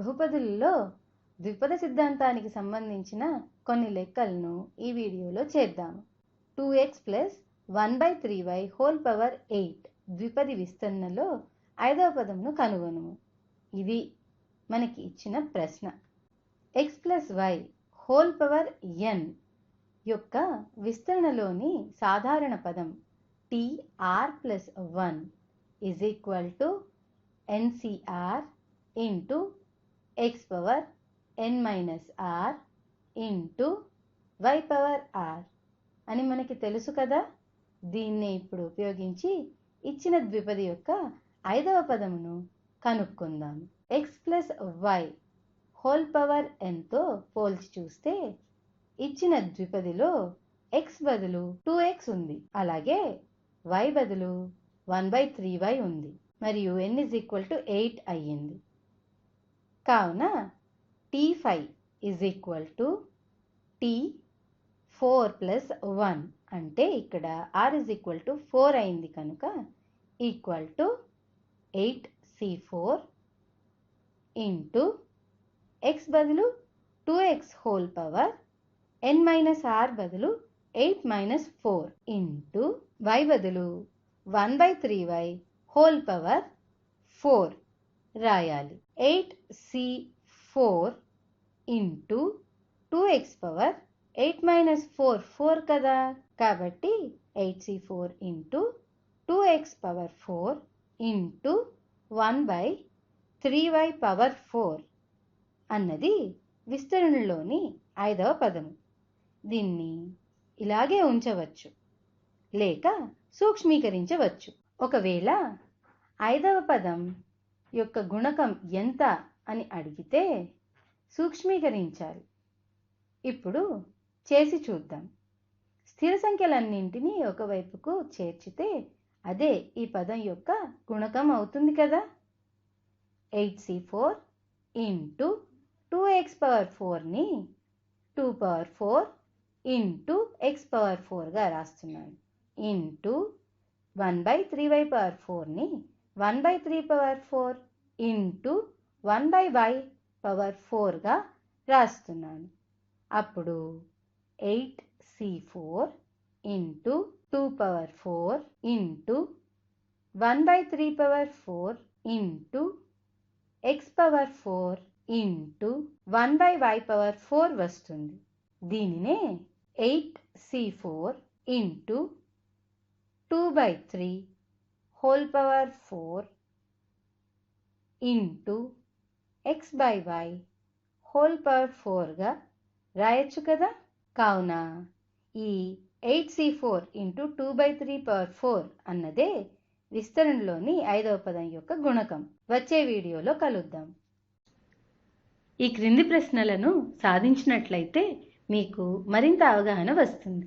బహుపదులలో ద్విపద సిద్ధాంతానికి సంబంధించిన కొన్ని లెక్కలను ఈ వీడియోలో చేద్దాము two X plus one by three Y whole power eight ద్విపది విస్తరణలో ఐదవ పదమును కనుగొనుము ఇది మనకి ఇచ్చిన ప్రశ్న. X plus Y whole power N యొక్క విస్తరణలోని సాధారణ పదం TR plus one is equal to NCR into X power N minus R into Y power R అని మనకి తెలుసు కదా? దీన్ని ఇప్పుడు ఉపయోగించి ఇచ్చిన ద్విపది యొక్క ఐదవ పదమును కనుక్కుందాం. X plus Y whole power ఎన్తో పోల్చి చూస్తే ఇచ్చిన ద్విపదిలో ఎక్స్ బదులు టూ ఎక్స్ ఉంది. అలాగే వై బదులు వన్ బై త్రీ వై ఉంది. మరియు N is equal to eight అయ్యింది. కావున T five is equal to T four plus one అంటే ఇక్కడ R is equal to four అయింది కనుక equal to eight C four into X బదులు two X whole power N minus R బదులు eight minus four into Y బదులు one by three Y whole power four రాయాలి. Eight C four into two X power eight minus four four కదా? కాబట్టి eight C four into two X power four into one by three Y power four అన్నది విస్తరణలోని ఐదవ పదము దీన్ని ఇలాగే ఉంచవచ్చు లేక సూక్ష్మీకరించవచ్చు. ఒకవేళ ఐదవ పదం యొక్క గుణకం ఎంత అని అడిగితే సూక్ష్మీకరించాలి ఇప్పుడు చేసి చూద్దాం. స్థిర సంఖ్యలన్నింటినీ ఒకవైపుకు చేర్చితే అదే ఈ పదం యొక్క గుణకం అవుతుంది కదా. Eight C four into two X power ఫోర్ని two power four into X power ఫోర్గా రాస్తున్నాను. Into one by three Y power ఫోర్ని one by three power four into one by Y power ఫోర్గా రాస్తున్నాను. అప్పుడు eight C four into two power four into one by three power four into X power four into one by Y power four వస్తుంది. దీనినే eight C four into two by three whole power four into X by Y whole power ఫోర్గా రాయొచ్చు కదా? కావున ఈ eight C four into two by three power four అన్నదే విస్తరణలోని ఐదవ పదం యొక్క గుణకం. వచ్చే వీడియోలో కలుద్దాం. ఈ క్రింది ప్రశ్నలను సాధించినట్లయితే మీకు మరింత అవగాహన వస్తుంది.